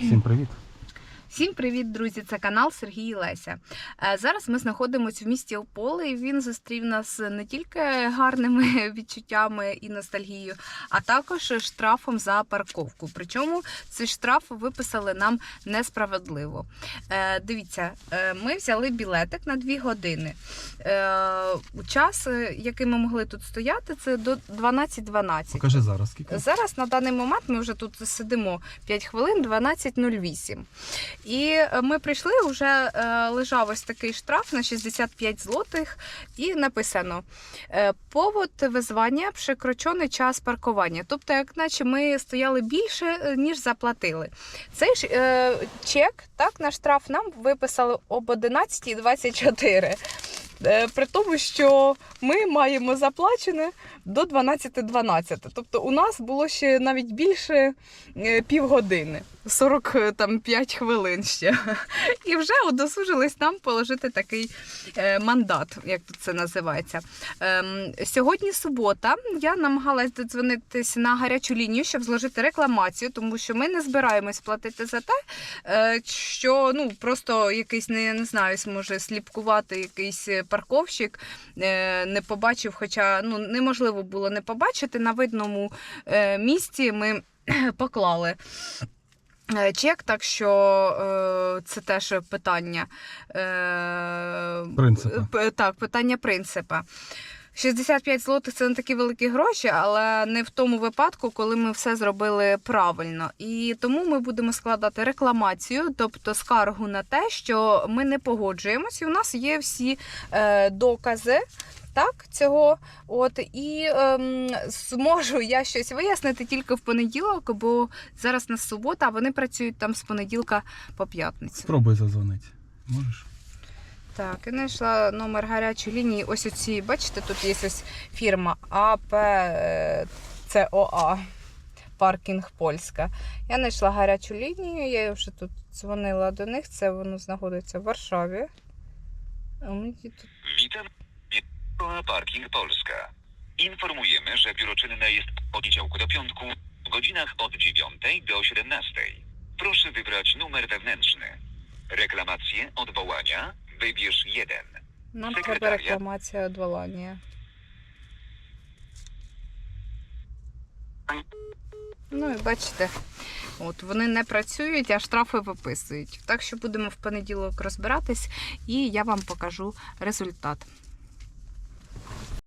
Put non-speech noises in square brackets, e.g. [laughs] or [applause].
Всім привіт. Всім привіт, друзі! Це канал Сергій і Леся. Е, Зараз ми знаходимося в місті Ополе, і він зустрів нас не тільки гарними [laughs] відчуттями і ностальгією, а також штрафом за парковку. Причому цей штраф виписали нам несправедливо. Е, Дивіться, е, ми взяли білетик на 2 години. Час, який ми могли тут стояти, це до 12.12. Покажи зараз скільки. Зараз на даний момент ми вже тут сидимо 5 хвилин, 12.08. І е, ми прийшли, вже е, лежав ось такий штраф на 65 злотих, і написано: е, повод визвання przekroczony час паркування. Тобто, як наче ми стояли більше, ніж заплатили. Цей ж чек так, на штраф нам виписали об 11.24. Е, При тому, що ми маємо заплачене до 12.12. Тобто у нас було ще навіть більше півгодини, 45 хвилин ще. І вже удосужились нам положити такий е, мандат, як тут це називається. Ем, Сьогодні субота. Я намагалась додзвонитись на гарячу лінію, щоб зложити рекламацію, тому що ми не збираємось платити за те, е, що ну просто якийсь не, не знаю, може сліпкувати якийсь парковщик, е, не побачив, хоча ну неможливо було не побачити на видному е, місці. Ми [clears throat] поклали. Е, Чек, так що е, це теж питання. Е, Принципа. Так, питання принципа. 65 злотих це не такі великі гроші, але не в тому випадку, коли ми все зробили правильно. І тому ми будемо складати рекламацію, тобто скаргу на те, що ми не погоджуємося. І у нас є всі е, докази. Так, цього, от і ем, зможу я щось вияснити тільки в понеділок, бо зараз на субота, а вони працюють там з понеділка по п'ятницю. Спробуй зазвонити. Можеш? Так, і знайшла номер гарячої лінії. Ось оці, бачите, тут є ось фірма АПЦОА. Паркінг Польська. Я знайшла гарячу лінію, я вже тут дзвонила до них. Це воно знаходиться в Варшаві. А мені тут. Koła Parking Polska. Informujemy, że biuro czynne jest od poniedziałku do piątku w godzinach od 9 do 17. Proszę wybrać numer wewnętrzny. Reklamacje, odwołania, wybierz jeden. нам треба Секретаря. рекламація одволання. Ну і бачите, от вони не працюють, а штрафи виписують. Так що будемо в понеділок розбиратись, і я вам покажу результат.